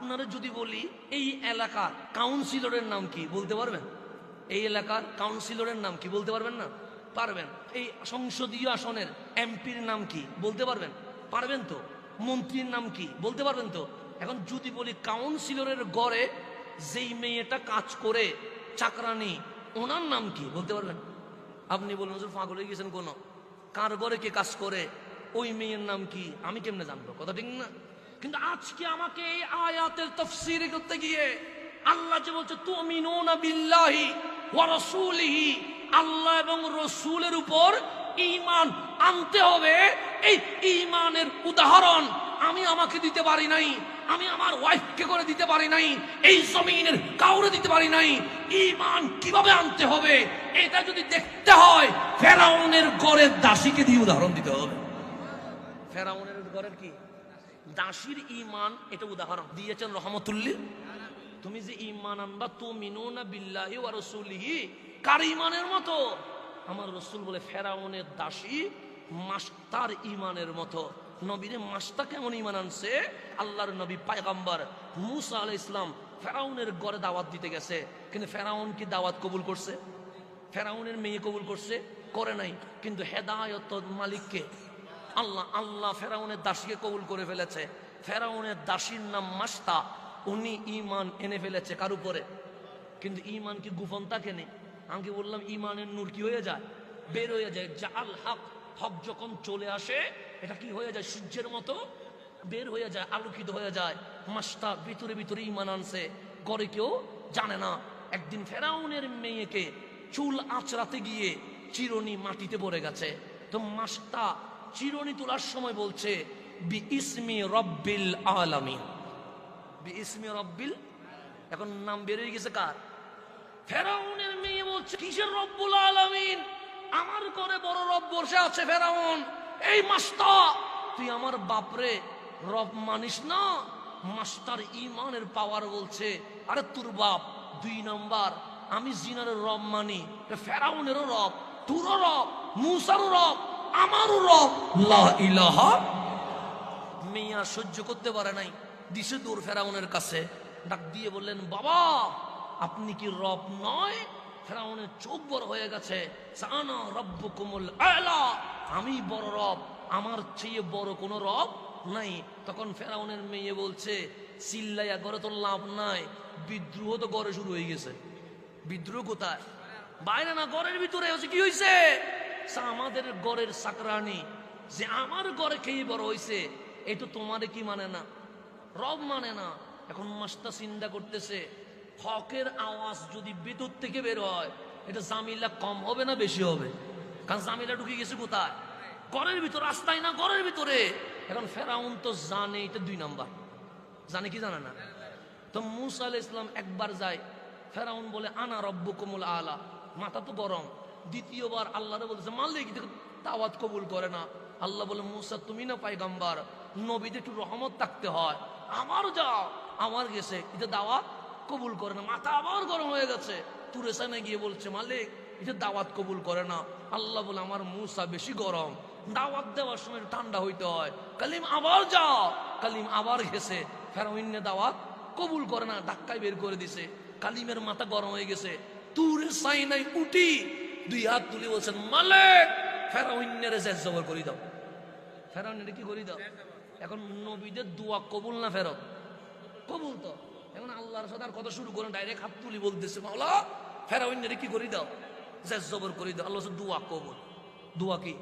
আপনারা যদি বলি, এই এলাকার কাউন্সিলরের নাম কি? বলতে পারবেন? এই এলাকার কাউন্সিলরের নাম কি? বলতে পারবেন না? পারবেন। এই সংসদীয় আসনের এমপির নাম কি? বলতে পারবেন? পারবেন তো? মন্ত্রীর নাম কি? বলতে পারবেন তো? এখন যদি বলি কাউন্সিলরের গড়ে যেই মেয়েটা কাজ করে চাকরানি ওনার নাম কি? বলতে পারবেন? আপনি বলুন ফাঁকল হয়ে গেছেন কোনো? কার ঘরে কে কাজ করে? ওই মেয়ের নাম কি? আমি কেমনে জানব? কথা ঠিক না? কিন্তু আজকে আমাকে এই আয়াতের তফসির করতে গিয়ে আল্লাহ যে বলছে, তুমিনুনা বিল্লাহি ওয়া আল্লাহ এবং রসুলের উপর ইমান আনতে হবে। এই ইমানের উদাহরণ আমি আমাকে দিতে পারি নাই, আমি আমার ওয়াইফকে করে দিতে পারি নাই, এই জমিনের কাউরে দিতে পারি নাই। ইমান কীভাবে আনতে হবে? এটা যদি দেখতে হয়, ফেরাউনের গড়ের দাসীকে দিয়ে উদাহরণ দিতে হবে। ফেরাউনের ঘরের কি? দাসীর ইমান এটা উদাহরণ। দিয়েছেন রহমতুল্লিহ তুমি যে ইমান আনবা তো মিনুনা বিল্লাহি ওয়া রাসূলিহি, কার ইমানের মতো? আমার রসুল বলে, ফেরাউনের দাসী মাস্তার ইমানের মতো। নবীরে মাস্তা কেমন ইমান আনছে? আল্লাহর নবী পায়গাম্বার মুসা আলাইহিস ইসলাম ফেরাউনের গড়ে দাওয়াত দিতে গেছে। কিন্তু ফেরাউন কি দাওয়াত কবুল করছে? ফেরাউনের মেয়ে কবুল করছে? করে নাই। কিন্তু হেদায়ত মালিককে আল্লাহ আল্লাহ ফেরাউনের দাসীকে কবুল করে ফেলেছে। ফেরাউনের দাসীর নাম মাস্তা। উনি ইমান এনে ফেলেছে কার উপরে? কিন্তু ইমান কি গোপন থাকে নেই? আমি বললাম ইমানের নূর কি হয়ে যায়? বের হয়ে যায়। জাল হক হক যখন চলে আসে, এটা কি হয়ে যায়? সূর্যের মতো বের হয়ে যায়, আলোকিত হয়ে যায়। মাস্তা ভিতরে ভিতরে ইমান আনছে। করে কেউ জানে না। একদিন ফেরাউনের মেয়েকে চুল আঁচড়াতে গিয়ে চিরনি মাটিতে পড়ে গেছে। তো মাস্তা চিরনি তোলার সময় বলছে, বি ইসমি রব্বিল আলামিন। বি ইসমি রব্বিল, এখন নাম বেরিয়ে গেছে কার? ফেরাউনের মেয়ে বলছে, কিসের রব্বুল আলামিন? আমার করে বড় রব বসে আছে ফেরাউন। এই মাস্তা, তুই আমার বাপরে রব মানিস না? মাস্টার ইমানের পাওয়ার বলছে, আরে তোর বাপ, দুই নাম্বার, আমি জিনার রব মানি, ফেরাউনেরও রব, তোরও রব, মুসারও রব আমারও রব। ইলাহা। মেয়া সহ্য করতে পারে নাই। দিশে দূর ফেরাউনের কাছে। ডাক দিয়ে বললেন বাবা আপনি কি রব নয়? ফেরাউনের চোখ বড় হয়ে গেছে। সানা রব্ব কুমল আলা। আমি বড় রব আমার চেয়ে বড় কোনো রব নাই। তখন ফেরাউনের মেয়ে বলছে চিল্লাইয়া গড়ে তো লাভ নাই। বিদ্রোহ তো গড়ে শুরু হয়ে গেছে। বিদ্রোহ কোথায়? বাইরে না গড়ের ভিতরে। হচ্ছে কি হয়েছে আমাদের গড়ের সাকরানি। যে আমার গড়ে খেয়ে বড় হয়েছে তো তোমারে কি মানে না? রব মানে না। এখন মাস্তা চিন্তা করতেছে, হকের আওয়াজ যদি বিদ্যুৎ থেকে বের হয়, এটা জামিলা কম হবে না বেশি হবে? কারণ জামিলা ঢুকে গেছে কোথায়? ঘরের ভিতর, রাস্তায় না ঘরের ভিতরে? এখন ফেরাউন তো জানে, এটা দুই নাম্বার। জানে কি জানে না? তো মুসা আলাহ ইসলাম একবার যায়, ফেরাউন বলে, আনা রব্বু কমুল আলা। মাথা তো গরম। দ্বিতীয়বার আল্লাহরে বলছে মালিক দেখো দাওয়াত কবুল করে না, আল্লাহ বলে, মুসা, তুমি না পাইগাম্বার নবীদের একটু রহমত থাকতে হয়। আমার যাও। আমার গেছে। এটা দাওয়াত কবুল করে না, মাথা আবার গরম হয়ে গেছে। তুরে সামনে গিয়ে বলছে, মালিক এটা দাওয়াত কবুল করে না। আল্লাহ বলে, আমার মুসা বেশি গরম। দাওয়াত দেওয়ার সময় ঠান্ডা হইতে হয়। কালিম, আবার যাও। কালিম আবার গেছে। ফেরাউন্নে দাওয়াত কবুল করে না, ধাক্কায় বের করে দিছে। কালিমের মাথা গরম হয়ে গেছে। তুরে সাই নাই উঠি দুই হাত তুলে বলছেন, মালিক, ফেরাউনের জেজ জবর করে দাও। ফেরাউনের কি করে দাও? এখন নবীদের দোয়া কবুল না ফেরত? কবুল তো। এখন আল্লাহর সাথে আর কথা শুরু করেন ডাইরেক্ট হাত তুলি বলতেছে, মাওলা, ফেরাউনের কি করে দাও? জেজ জবর করে দাও। আল্লাহ দোয়া কবুল। দোয়া কি?